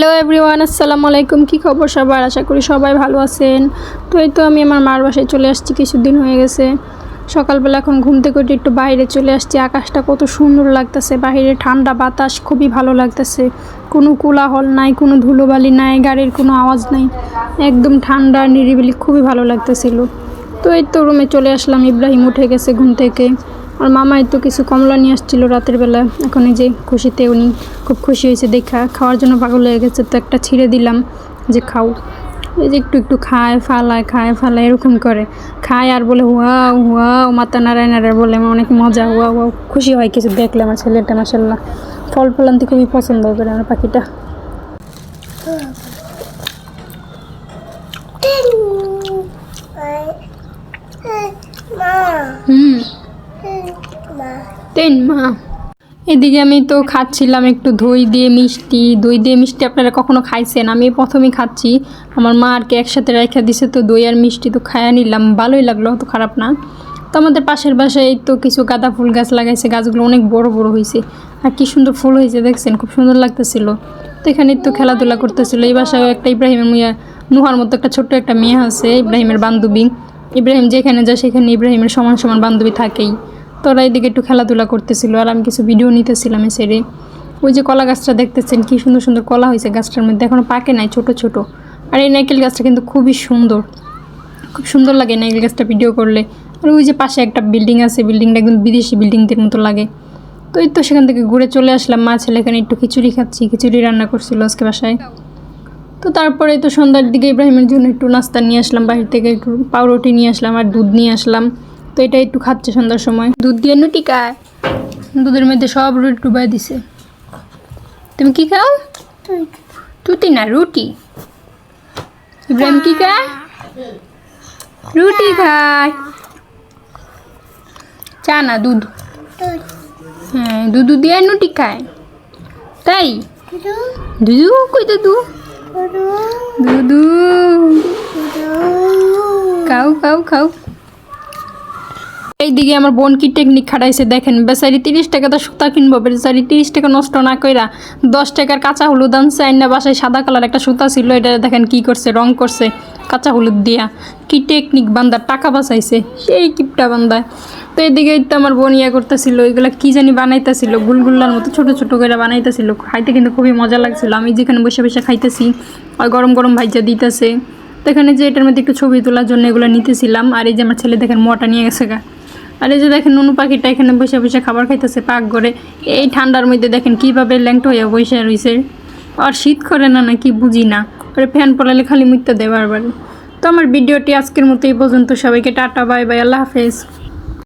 Hello everyone আসসালামু আলাইকুম। কী খবর সবার? আশা করি সবাই ভালো আছেন। তো এই তো আমি আমার মার বাসায় চলে আসছি, কিছুদিন হয়ে গেছে। সকালবেলা এখন ঘুম থেকে উঠে একটু বাইরে চলে আসছি। আকাশটা কত সুন্দর লাগতেছে, বাইরে ঠান্ডা বাতাস, খুবই ভালো লাগতেছে। কোনো কোলাহল নাই, কোনো ধুলোবালি নাই, গাড়ির কোনো আওয়াজ নাই। একদম ঠান্ডা, নিরিবিলি, খুবই ভালো লাগতেছিল। তো এই তো রুমে চলে আসলাম। ইব্রাহিম উঠে গেছে ঘুম থেকে। আর মামাই তো কিছু কমলা নিয়ে আসছিল রাতের বেলা এখন এই যে খুশিতে উনি খুব খুশি হয়েছে দেখা। খাওয়ার জন্য পাগল হয়ে গেছে তো একটা ছিঁড়ে দিলাম যে খাও। এই যে একটু একটু খায় ফালায় খায় ফালায় এরকম করে। খায় আর বলে হুয়া হুয়া মাতা নারায় নারায় বলে। আমার অনেক মজা হুয়া হুয়া খুশি হয় কিছু দেখলে আমার ছেলেটা মাসাল্লাহ ফল ফলান্তি খুবই পছন্দ করে আমার পাখিটা। হুম। তিন মা? এদিকে আমি তো খাচ্ছিলাম একটু দই দিয়ে মিষ্টি। দই দিয়ে মিষ্টি আপনারা কখনো খাইছেন? আমি প্রথমেই খাচ্ছি। আমার মা আর কি একসাথে রেখে দিছে তো দই আর মিষ্টি তো খাইয়া নিলাম। ভালোই লাগল তো খারাপ না। তো আমাদের পাশের বাসায় তো কিছু গাঁদা ফুল গাছ লাগাইছে। গাছগুলো অনেক বড় বড় হয়েছে আর কি সুন্দর ফুল হয়েছে দেখছেন? খুব সুন্দর লাগতেছিল। তো এখানে তো খেলাধুলা করতেছিল। এই বাসায় একটা ইব্রাহিমের মুয়া, নুহার মতো একটা ছোট্ট একটা মেয়ে আছে, ইব্রাহিমের বান্ধবী। ইব্রাহিম যেখানে যায়, সেখানে ইব্রাহিমের সমান সমান বান্ধবী থাকেই। তোরা এদিকে একটু খেলাধুলা করতেছিল, আর আমি কিছু ভিডিও নিতেছিলাম সেরে ওই যে কলা গাছটা দেখতেছেন, কি সুন্দর সুন্দর কলা হয়েছে গাছটার মধ্যে, এখনও পাকে নাই, ছোট ছোট। আর এই নাইকেল গাছটা কিন্তু খুবই সুন্দর। খুব সুন্দর লাগে নাইকেল গাছটা ভিডিও করলে। আর ওই যে পাশে একটা বিল্ডিং আছে বিল্ডিংটা একদম বিদেশি বিল্ডিংদের মতো লাগে। তো এই তো সেখান থেকে ঘুরে চলে আসলাম, মা ছেলে এখানে একটু খিচুড়ি খাচ্ছি, খিচুড়ি রান্না করছিল আজকে বাসায়। তো তারপরে তো সন্ধ্যার দিকে ইব্রাহিমের জন্য একটু নাস্তা নিয়ে আসলাম, বাহির থেকে একটু পাউরুটি নিয়ে আসলাম, আর দুধ নিয়ে আসলাম। তো এটা একটু খাচ্ছে সন্ধ্যার সময়। দুধ দিয়ে নুটি খায়। দুধের মধ্যে সব রুটি ডুবাই দিছে। তুমি কি খাও? তুতি না, রুটি। ইব্রাহিম কি খায়? রুটি খায়। চা না, দুধ। হ্যাঁ দুধ দিয়ে নুটি খায়। তাই? দুধু, কই দুধু? দুধু। খাও খাও খাও। এইদিকে আমার বোন কি টেকনিক খাটাইছে দেখেন। বেচারি তিরিশ টাকা তো সুতা কিনবো, বেচারি তিরিশ টাকা নষ্ট না কইরা দশ টাকার কাঁচা হলুদ আনছে, আইনা বাসায় সাদা কালার একটা সুতা ছিল, এটা দেখেন কি করছে, রং করছে কাঁচা হলুদ দিয়া। কি টেকনিক বান্দার টাকা বাঁচাইছে, সেই কিপটা বান্দায় তো এদিকে তো আমার বোন ইয়া করতেছিল, ওইগুলা কি জানি বানাইতেছিল, গুলগুল্লার মতো ছোট ছোট করে বানাইতেছিল, খাইতে কিন্তু খুবই মজা লাগছিল। আমি যেখানে বসে বসে খাইতেছি আর গরম গরম ভাইজা দিতেছে। তো এখানে যে এটার মধ্যে একটু ছবি তোলার জন্য এগুলো নিতেছিলাম, আর এই যে আমার ছেলে দেখেন মোটা নিয়ে গেছে গা। আর এই যে দেখেন নুনু পাখিটা এখানে বসে বসে খাবার খাইতেছে পাক করে। এই ঠান্ডার মধ্যে দেখেন কীভাবে ল্যাংট হইয়া বসে রয়েছে আর শীত করে না নাকি বুঝি না। আর ফ্যান পড়ালে খালি মিথ্যা দেয় বারবার। তো আমার ভিডিওটি আজকের মতো এই পর্যন্ত। সবাইকে টাটা, বাই বাই, আল্লাহ হাফেজ।